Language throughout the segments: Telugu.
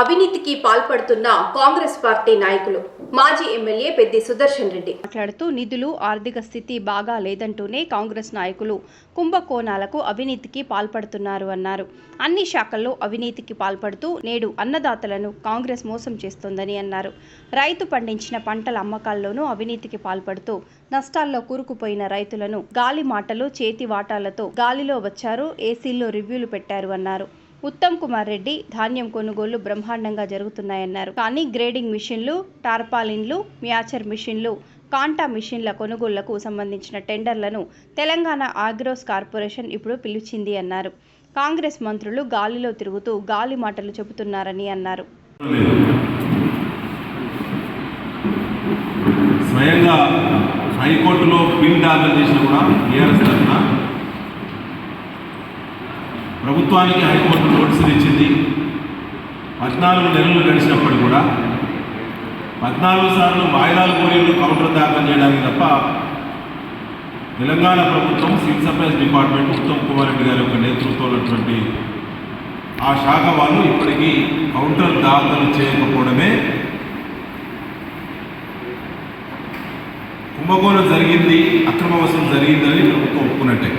అవినీతికి పాల్పడుతున్న కాంగ్రెస్ పార్టీ నాయకులు. మాజీ ఎమ్మెల్యే పెద్ది సుదర్శన్ రెడ్డి. మాట్లాడుతూ నిధులు ఆర్థిక స్థితి బాగా లేదంటూనే కాంగ్రెస్ నాయకులు కుంభకోణాలకు అవినీతికి పాల్పడుతున్నారు అన్నారు. అన్ని శాఖల్లో అవినీతికి పాల్పడుతూ నేడు అన్నదాతలను కాంగ్రెస్ మోసం చేస్తోందని అన్నారు. రైతు పండించిన పంటల అమ్మకాల్లోనూ అవినీతికి పాల్పడుతూ నష్టాల్లో కూరుకుపోయిన రైతులను గాలి మాటలు చేతి వాటాలతో గాలిలో వచ్చారు ఏసీల్లో రివ్యూలు పెట్టారు అన్నారు. ఉత్తమ్ కుమార్ రెడ్డి ధాన్యం కొనుగోళ్ళు బ్రహ్మాండంగా జరుగుతున్నాయన్నారు. కానీ గ్రేడింగ్ మిషన్లు టార్పాలిన్లు మ్యాచర్ మిషన్లు కాంటా మిషన్ల కొనుగోళ్ళకు సంబంధించిన టెండర్లను తెలంగాణ ఆగ్రోస్ కార్పొరేషన్ ఇప్పుడు పిలిచింది అన్నారు. కాంగ్రెస్ మంత్రులు గాలిలో తిరుగుతూ గాలి మాటలు చెబుతున్నారని అన్నారు. స్వయంగా హైకోర్టులో బిల్ దాఖలు చేసిన కూడా టీఆర్ఎస్ తరఫున ప్రభుత్వానికి హైకోర్టు నోటీసులు ఇచ్చింది. పద్నాలుగు నెలలు గడిచినప్పుడు కూడా పద్నాలుగు సార్లు వాయిదాలు కోరిలు కౌంటర్ దాఖలు చేయడానికి తప్ప తెలంగాణ ప్రభుత్వం civil supplies department Uttam Kumar Reddy గారి యొక్క నేతృత్వంలోటువంటి ఆ శాఖ వాళ్ళు ఇప్పటికీ కౌంటర్ దాఖలు చేయకపోవడమే కుంభకోణం జరిగింది అక్రమ వసూలు జరిగిందని ప్రభుత్వం ఒప్పుకున్నట్టే.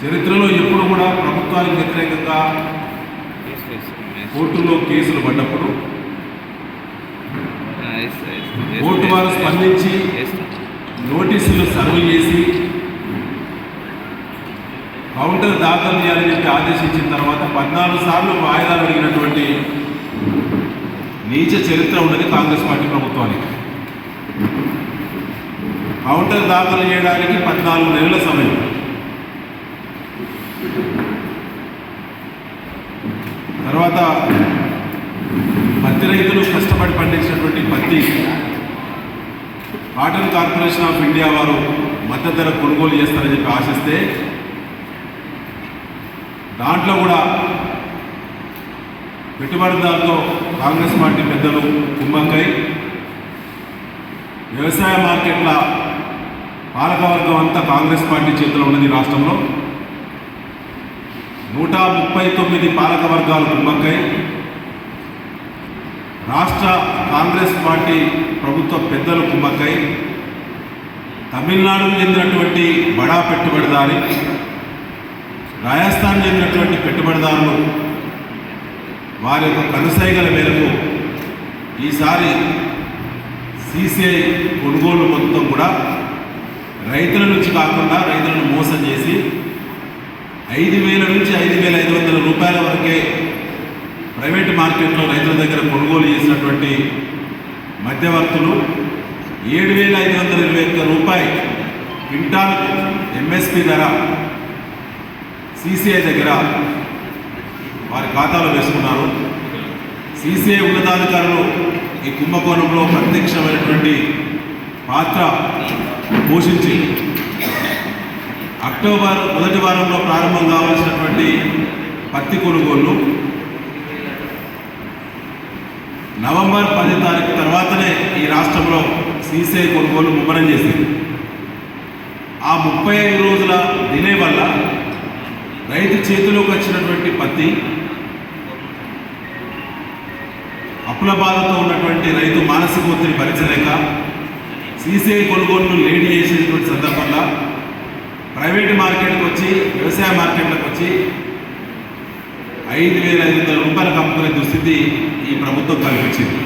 చరిత్రలో ఎప్పుడు కూడా ప్రభుత్వానికి వ్యతిరేకంగా కోర్టులో కేసులు పడ్డప్పుడు కోర్టు వారు స్పందించి నోటీసులు సర్వ్ చేసి కౌంటర్ దాఖలు చేయాలని చెప్పి ఆదేశించిన తర్వాత పద్నాలుగు సార్లు వాయిదాలు అడిగినటువంటి నీచ చరిత్ర ఉన్నది కాంగ్రెస్ పార్టీ ప్రభుత్వానికి. కౌంటర్ దాఖలు చేయడానికి పద్నాలుగు నెలల సమయం. తర్వాత పత్తి రైతులు కష్టపడి పండించినటువంటి పత్తి కాటన్ కార్పొరేషన్ ఆఫ్ ఇండియా వారు మద్దతు ధర కొనుగోలు చేస్తారని చెప్పి ఆశిస్తే దాంట్లో కూడా పెట్టుబడిదారులతో కాంగ్రెస్ పార్టీ పెద్దలు కుంభంకై వ్యవసాయ మార్కెట్ల పాలకవర్గం అంతా కాంగ్రెస్ పార్టీ చేతిలో ఉన్నది రాష్ట్రంలో. నూట ముప్పై తొమ్మిది పాలక వర్గాలు కుమ్మక్కై రాష్ట్ర కాంగ్రెస్ పార్టీ ప్రభుత్వ పెద్దలు కుమ్మక్కై తమిళనాడుకు చెందినటువంటి బడా పెట్టుబడిదారి రాజస్థాన్ చెందినటువంటి పెట్టుబడిదారులు వారి యొక్క కనుసైగల మేరకు ఈసారి సీసీఐ కొనుగోలు మొత్తం కూడా రైతుల నుంచి కాకుండా రైతులను మోసం చేసి ఐదు వేల నుంచి ఐదు వేల ఐదు వందల రూపాయల వరకే ప్రైవేట్ మార్కెట్లో రైతుల దగ్గర కొనుగోలు చేసినటువంటి మధ్యవర్తులు ఏడు వేల ఐదు వందల ఇరవై ఒక్క రూపాయి క్వింటాల్ ఎంఎస్పి ధర సిసిఐ దగ్గర వారి ఖాతాలో వేసుకున్నారు. సీసీఐ ఉన్నతాధికారులు ఈ కుంభకోణంలో ప్రత్యక్షమైనటువంటి పాత్ర పోషించి అక్టోబర్ మొదటి వారంలో ప్రారంభం కావాల్సినటువంటి పత్తి కొనుగోలు. నవంబర్ పది తారీఖు తర్వాతనే ఈ రాష్ట్రంలో సీసీఐ కొనుగోలు ముమ్మరం చేసింది. ఆ ముప్పై ఐదు రోజుల డిలే వల్ల రైతు చేతిలోకి వచ్చినటువంటి పత్తి అప్పుల బాధతో ఉన్నటువంటి రైతు మానసిక ఒత్తిడి భరించలేక సీసీఐ కొనుగోలును లేడీ చేసేటువంటి సందర్భంగా ప్రైవేట్ మార్కెట్కి వచ్చి వ్యవసాయ మార్కెట్లకు వచ్చి ఐదు వేల ఐదు వందల రూపాయలకు అమ్ముకునే దుస్థితి ఈ ప్రభుత్వం కల్పించింది.